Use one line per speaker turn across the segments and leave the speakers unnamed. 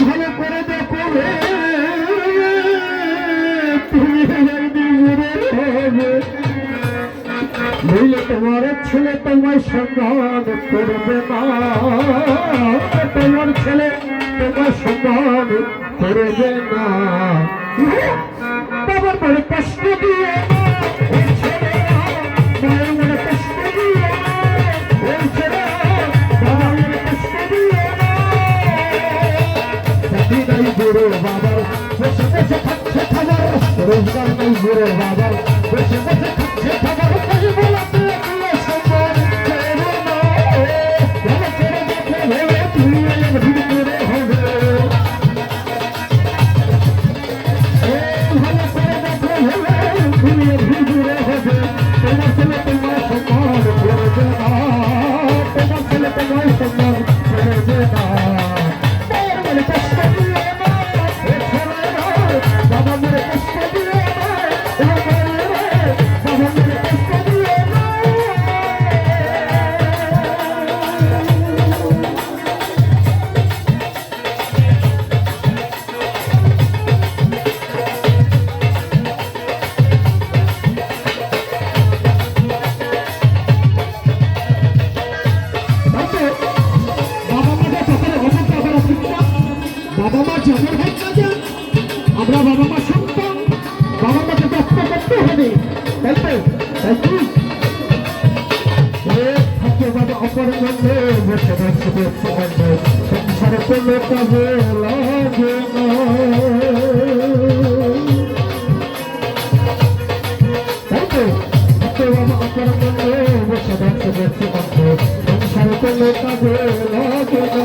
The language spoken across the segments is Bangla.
ভালো করে দেখো নইলে তোমার ছেলে তোমায় সম্মান করবে না। তোমার ছেলে তোমার সম্মান করবে না। বড় কষ্ট দিয়ে নাই বুড়ো বাবার বসে বসে খাচ্ছে খাবার রোজগার নাই বাবা মা যেমন হোক যান, আমরা বাবা মা সন্তান বাবা মাকে ব্যক্ত করতে হবে। তাই তো? তাই বসে সংসারে কোনো কাজে লাগে তাই তো? বাবা অপর মধ্যে বসে বসে বসে সংসারে কোনো কাজে লাগে না।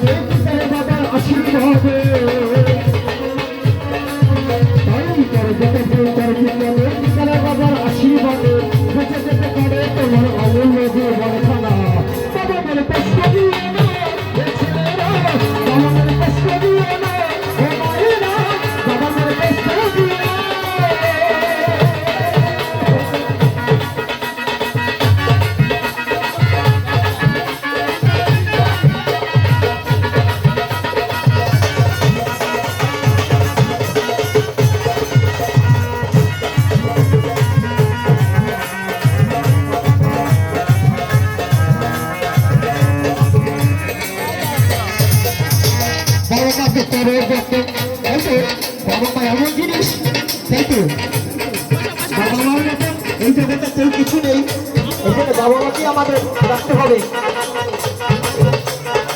বাবা মা আমাদের রাখতে হবে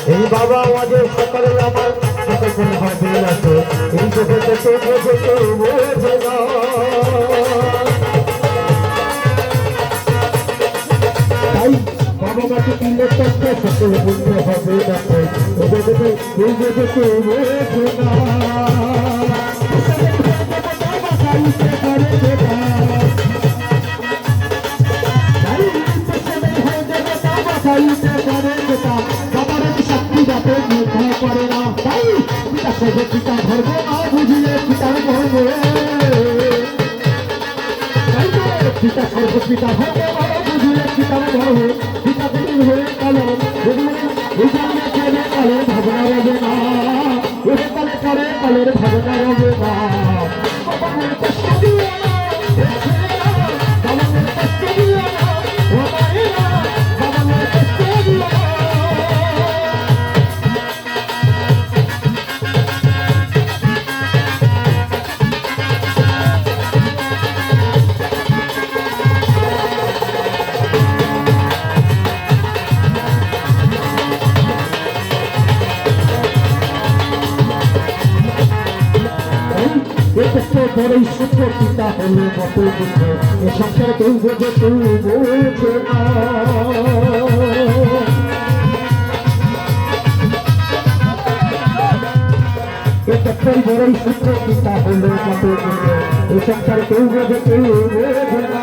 এই বাবা আমাদের সকালে আমার সকল হবে আছে এই জগতে কেউ বলতে হবে এই জগতে পিতা পিতা না বুঝিয়ে পিতার তো পিতা ধরবে পিতা হয়ে গেল করে কালের ভাবনা রবে না বড়ই সূত্র পিতা হলো কত দুঃখ। এ সংসারে কেউ বোঝে কেউ বোঝে না। এতে বড়ই সূত্র পিতা হলো কত দুঃখ। এ সংসারে কেউ বোঝে কেউ বোঝে না।